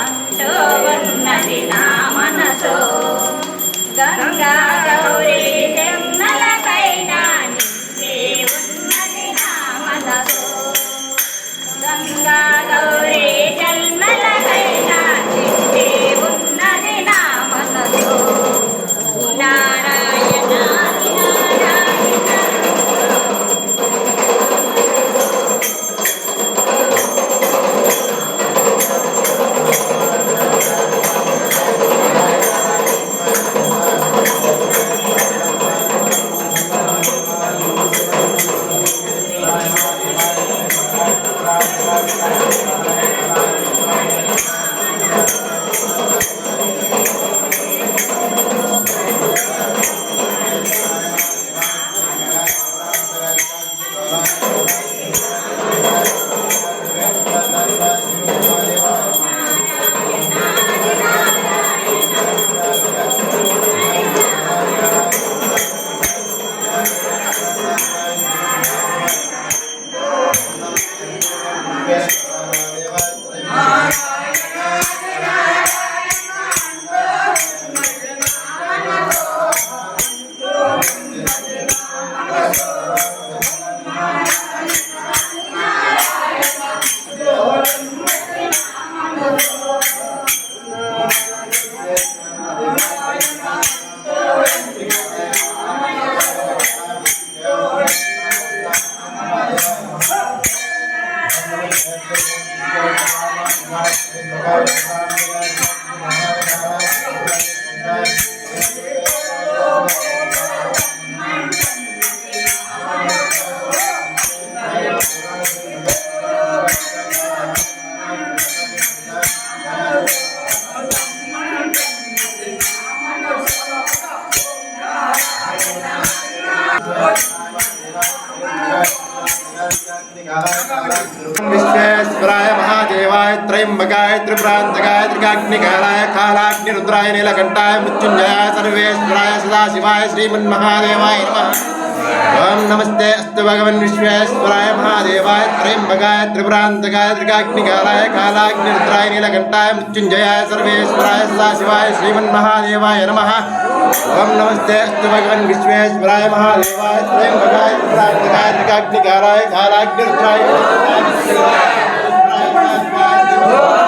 అంటూ ఉన్నది నా మనసు. గంగా గౌరీ विश्वेश्वराय महादेवाय त्रयंबकाय त्रिकाग्निकालाय कालाग्निरुद्राय, नीलकंठाय, मृत्युंजयाय, सर्वेश्वराय, सदाशिवाय, श्रीमन्महादेवाय नमः। ओम नमस्ते, अस्तु भगवन् विश्वेश्वराय, महादेवाय, त्रयंबकाय त्रिप्रांतकाय त्रिकाग्निकालाय कालाग्निरुद्राय, नीलकंठाय, मृत्युंजयाय, सर्वेश्वराय, सदाशिवाय, श्रीमन्महादेवाय नमः। ओम नमस्ते, अस्तु भगवन् विश्वेश्वराय, महादेवाय, त्रयंबकाय त्रिप्रांतकाय त्रिकाग्निकालाय कालाग्निरुद्राय, नीलकंठाय హర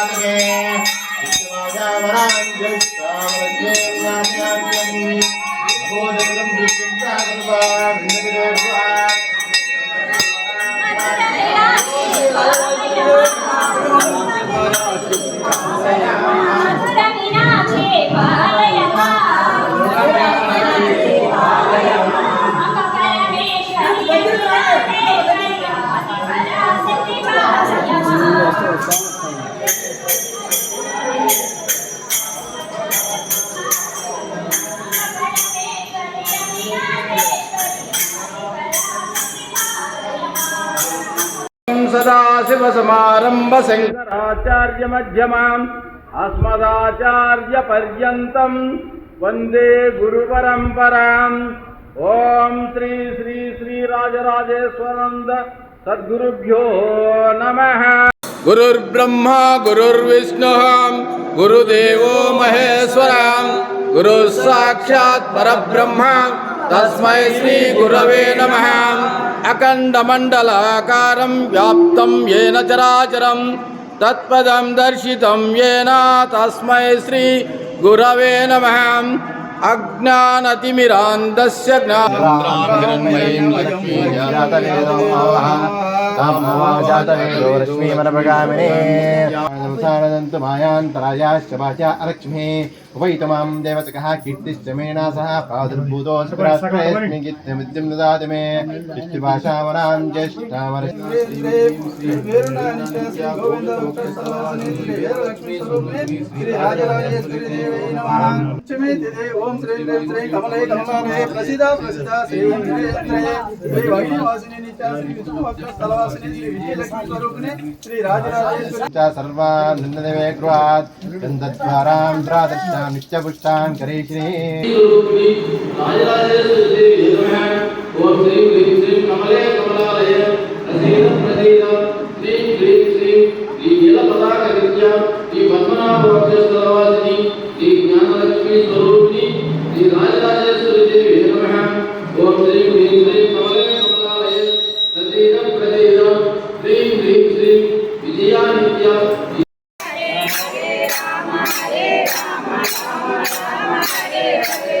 శివాయ మధురమీనాక్షి పాలయమా देव समारंभ शंकराचार्य मध्यमा अस्मदाचार्य पर्यत वंदे गुरु परंपरा ओम श्री श्री श्री राजराजेश्वरंद सद्गुरुभ्यो नम। गुरुर्ब्रह्मा, गुरुर्विष्णु, गुरुदेव महेश्वरा गुरु साक्षात् परब्रह्म। तस्मै श्रीगुरवे नमः। अखण्डमण्डलाकारं व्याप्तं येन चराचरं, तत्पदं दर्शितं येन तस्मै श्रीगुरवे नमः। अज्ञानतिमिरान्धस्य जातवेदो मायान्तरायाश्च वाचा अलक्ष्मी वैतमां देवसकः कीर्तिश्च मेना सह प्रादुर्भूतो सुरास्मयस्मिन् कीर्तिमिद्यं ददाति मे विष्णुभाषावरां ज्येष्ठावर ओम श्री श्री कमले कमलाने प्रसिदा प्रसिदा श्री श्री वासिनी नित्या श्री विष्णु भक्त स्थलवासिनी श्री विजयलक्ष्मी स्वरूपिणी श्री राजराजेश्वरी सर्वा नंददेवे गृहात् गंधद्वारां द्रादत्ता ज्ञानलक्ष्मी स्वरूपिणी श्री राजराजेश्वरी देवी नमः। ओम श्री ह्रीं श्रीं कमले Yeah.